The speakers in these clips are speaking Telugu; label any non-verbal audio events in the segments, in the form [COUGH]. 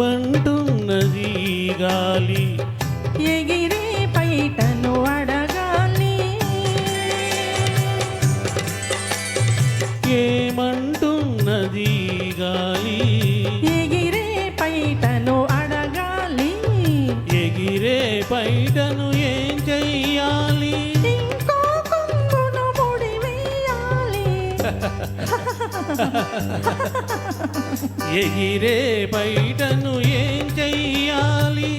ఏమంటున్నది గాలి. ఎగిరే పైటను అడగాలి. ఏమంటున్నది గాలి? ఎగిరే పైటను అడగాలి. ఎగిరే బయటను ఏం చెయ్యాలి? ఇంకో కొంగును ముడి వేయాలి. [LAUGHS] ఎగిరే బయటను ఏం చెయ్యాలి?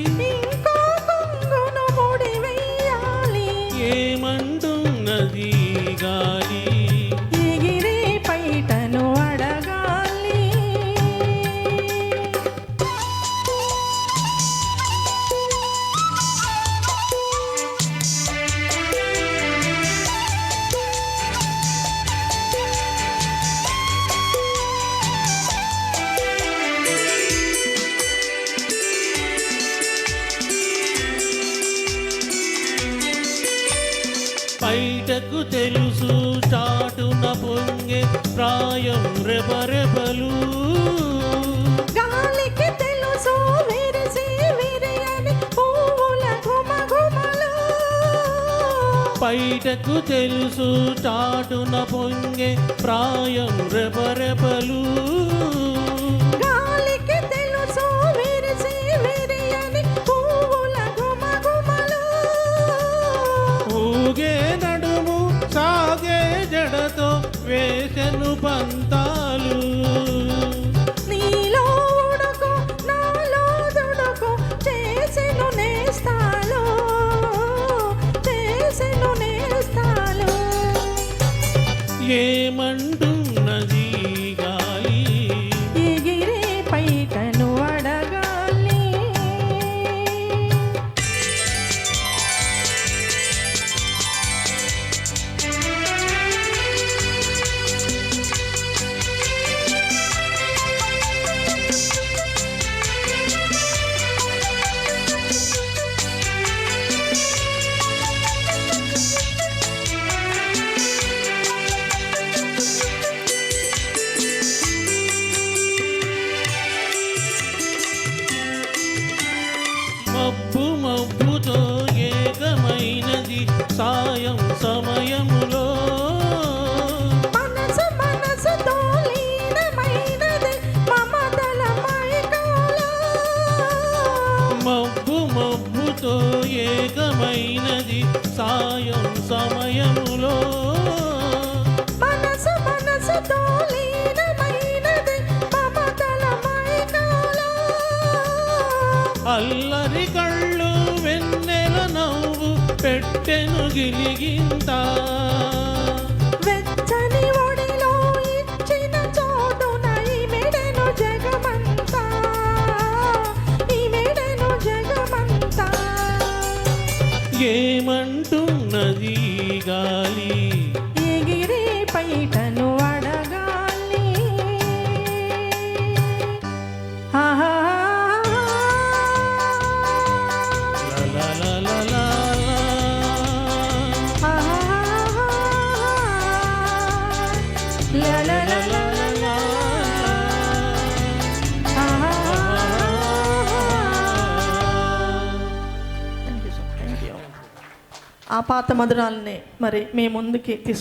బయటకు తెలుసు చాటున పొంగే ప్రాయం రెపరెపలు గాలికి తెలుసు విరిసి విరియని పువ్వుల గుమగుమలు బయటకు తెలుసు చాటున పొంగే ప్రాయం రెపరెపలు వేసెను పంతాలు. నీలో ఉడుకు నాలో దుడుకు చేసెను నేస్తాలు. చేసెను నేస్తాలు. ఏమంటున్నది మబ్బుతో ఏకమైనది సాయం సమయములో. మనసు మనసుతో లీనమైనది మమతల మైకాలో. అల్లరి కళ్ళు వెన్నెల నవ్వు పెట్టెను గిలిగింత. ఏమంటున్నది గాలి? ఎగిరే పైటను అడగాలి. ఆహా లలలలలా. ఆ పాత మధురాలని మరి మీ ముందుకి తీసుకు